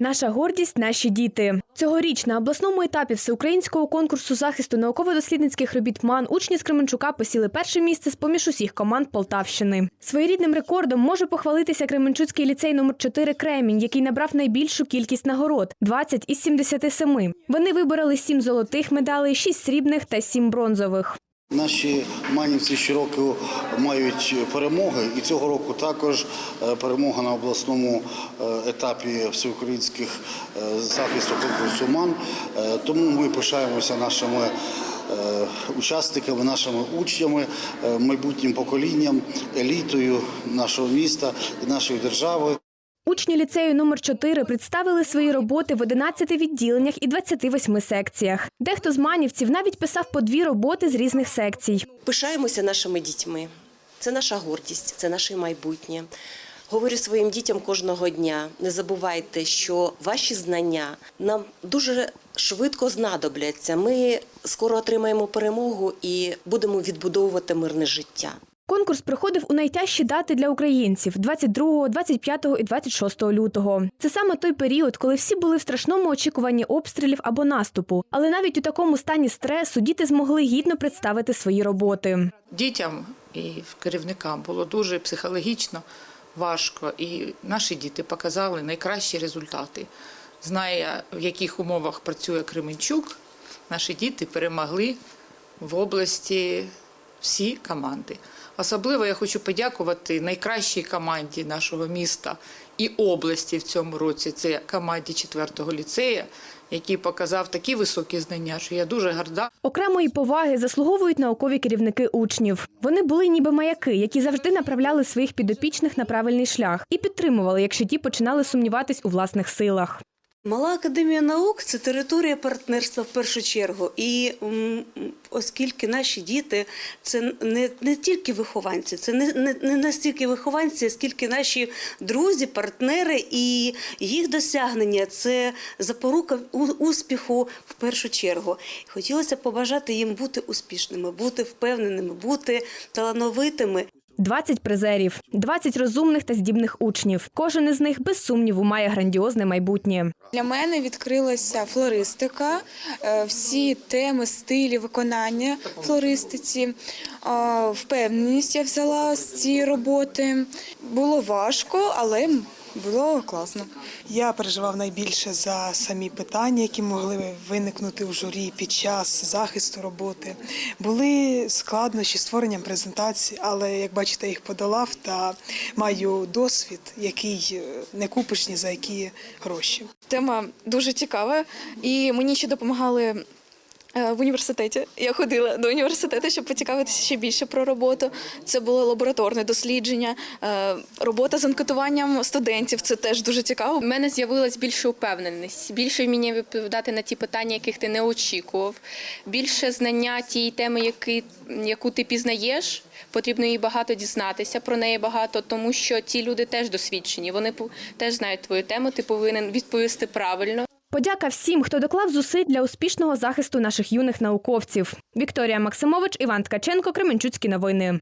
Наша гордість наші діти. Цьогоріч на обласному етапі всеукраїнського конкурсу захисту науково-дослідницьких робіт МАН учні з Кременчука посіли перше місце з поміж усіх команд Полтавщини. Своєрідним рекордом може похвалитися Кременчуцький ліцей номер 4 Кремінь, який набрав найбільшу кількість нагород 20 із 77. Вони вибороли 7 золотих медалей, 6 срібних та 7 бронзових. Наші манівці щороку мають перемоги, і цього року також е, перемога на обласному е, етапі всеукраїнських е, захисту конкурсу МАН. Тому ми пишаємося нашими учасниками, нашими учнями, майбутнім поколінням, елітою нашого міста і нашої держави. Учні ліцею номер 4 представили свої роботи в 11 відділеннях і 28 секціях. Дехто з манівців навіть писав по дві роботи з різних секцій. Пишаємося нашими дітьми. Це наша гордість, це наше майбутнє. Говорю своїм дітям кожного дня: не забувайте, що ваші знання нам дуже швидко знадобляться. Ми скоро отримаємо перемогу і будемо відбудовувати мирне життя. Конкурс проходив у найтяжчі дати для українців 22, 25 і 26 лютого. Це саме той період, коли всі були в страшному очікуванні обстрілів або наступу. Але навіть у такому стані стресу діти змогли гідно представити свої роботи. Дітям і керівникам було дуже психологічно важко, і наші діти показали найкращі результати. Знає, в яких умовах працює Кременчук, наші діти перемогли в області всі команди. Особливо я хочу подякувати найкращій команді нашого міста і області в цьому році. Це команді 4-го ліцея, який показав такі високі знання, що я дуже гарда. Окремої поваги заслуговують наукові керівники учнів. Вони були ніби маяки, які завжди направляли своїх підопічних на правильний шлях і підтримували, якщо ті починали сумніватись у власних силах. Мала академія наук це територія партнерства в першу чергу. І оскільки наші діти це не, не тільки вихованці, це не, не, не настільки вихованці, скільки наші друзі, партнери і їх досягнення це запорука успіху в першу чергу. Хотілося побажати їм бути успішними, бути впевненими, бути талановитими. 20 призерів, 20 розумних та здібних учнів. Кожен із них без сумніву має грандіозне майбутнє. Для мене відкрилася флористика, е, всі теми, стилі виконання флористиці. Е, Впевненість я взяла з цієї роботи. Було важко, але було класно. Я переживав найбільше за самі питання, які могли виникнути у журі під час захисту роботи. Були складнощі з створенням презентації, але як бачите, їх подолав та маю досвід, який е, не купиш ні за які гроші. Тема дуже цікава, і мені ще допомагали. Е, В університеті я ходила до університету, щоб поцікавитися ще більше про роботу. Це було лабораторне дослідження, е, робота з анкетуванням студентів. Це теж дуже цікаво. У мене з'явилась більша упевненість, більше вміння відповідати на ті питання, яких ти не очікував, більше знання тієї теми, які, яку ти пізнаєш. Потрібно їй багато дізнатися про неї багато, тому що ті люди теж досвідчені. Вони теж знають твою тему. Ти повинен відповісти правильно. Подяка всім, хто доклав зусиль для успішного захисту наших юних науковців. Вікторія Максимович, Іван Ткаченко, Кременчуцькі новини.